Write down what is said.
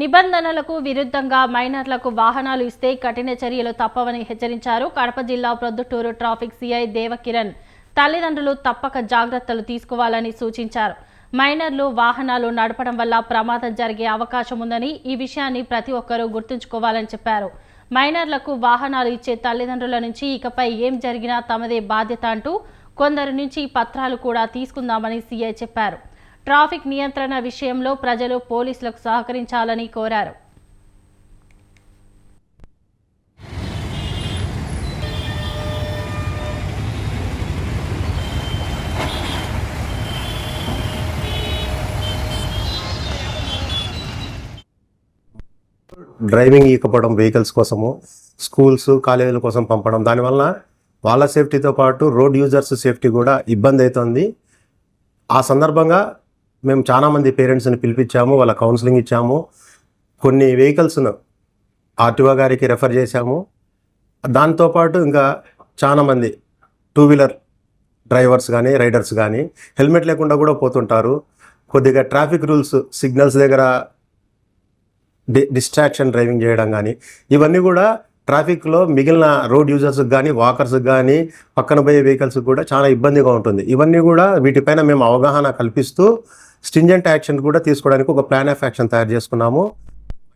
నిబంధనలకు విరుద్ధంగా మైనర్లకు వాహనాలు ఇస్తే కఠిన చర్యలు తప్పవని హెచ్చరించారు. కడప జిల్లా ప్రొద్దుటూరు ట్రాఫిక్ సిఐ దేవకిరణ్ తల్లిదండ్రులు తప్పక జాగ్రత్తలు తీసుకోవాలని సూచించారు. మైనర్లు వాహనాలు నడపడం వల్ల ప్రమాదం జరిగే అవకాశం ఉందని ఈ విషయాన్ని ప్రతి ఒక్కరూ గుర్తుంచుకోవాలని చెప్పారు. మైనర్లకు వాహనాలు ఇచ్చే తల్లిదండ్రుల నుంచి ఇకపై ఏం జరిగినా తమదే బాధ్యత అంటూ కొందరి నుంచి పత్రాలు కూడా తీసుకుందామని సీఐ చెప్పారు. ట్రాఫిక్ నియంత్రణ విషయంలో ప్రజలు పోలీసులకు సహకరించాలని కోరారు. డ్రైవింగ్ ఇవ్వకపోవడం వెహికల్స్ కోసము స్కూల్స్ కాలేజీల కోసం పంపడం. దానివల్ల వాళ్ళ సేఫ్టీతో పాటు రోడ్ యూజర్స్ సేఫ్టీ కూడా ఇబ్బంది అవుతుంది. ఆ సందర్భంగా మేము చాలామంది పేరెంట్స్ని పిలిపించాము వాళ్ళ కౌన్సిలింగ్ ఇచ్చాము. కొన్ని వెహికల్స్ను ఆర్టీఓ గారికి రెఫర్ చేశాము. దాంతోపాటు ఇంకా చాలామంది టూ వీలర్ డ్రైవర్స్ కానీ రైడర్స్ కానీ హెల్మెట్ లేకుండా కూడా పోతుంటారు. కొద్దిగా ట్రాఫిక్ రూల్స్ సిగ్నల్స్ దగ్గర డి డిస్ట్రాక్షన్ డ్రైవింగ్ చేయడం కానీ ఇవన్నీ కూడా ట్రాఫిక్లో మిగిలిన రోడ్ యూజర్స్కి కానీ వాకర్స్కి కానీ పక్కన పోయే వెహికల్స్కి కూడా చాలా ఇబ్బందిగా ఉంటుంది. ఇవన్నీ కూడా వీటిపైన మేము అవగాహన కల్పిస్తూ స్టింజెంట్ యాక్షన్ కూడా తీసుకోవడానికి ఒక ప్లాన్ ఆఫ్ యాక్షన్ తయారు చేసుకున్నాము.